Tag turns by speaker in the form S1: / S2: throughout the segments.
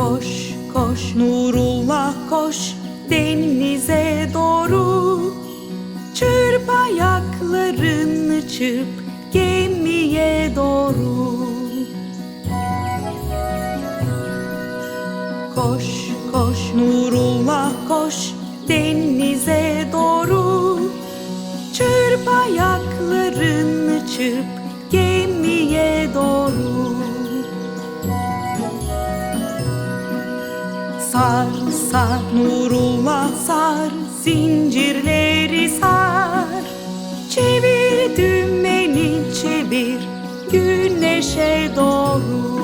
S1: Koş koş. Nurullah koş denize doğru. Çırp ayaklarını çırp gemiye doğru. Koş koş. Nurullah koş denize doğru. Çırp ayaklarını çırp Sar sar Nurullah sar zincirleri sar. Çevir dümeni çevir güneşe doğru.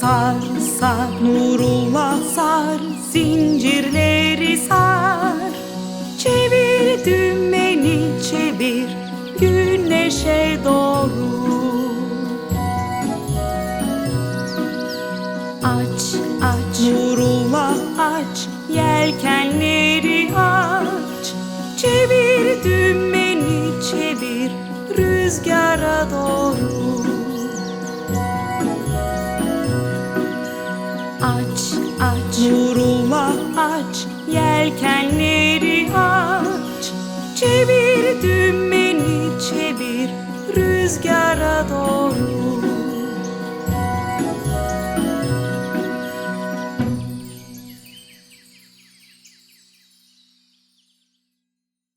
S1: Sar sar Nurullah sar zincirleri sar. Çevir dümeni çevir güneşe doğru Aç aç. Nurullah aç Yelkenleri aç. Çevir dümeni çevir Rüzgara doğru. Aç aç. Nurullah aç Yelkenleri aç. Çevir dümeni çevir Rüzgara doğru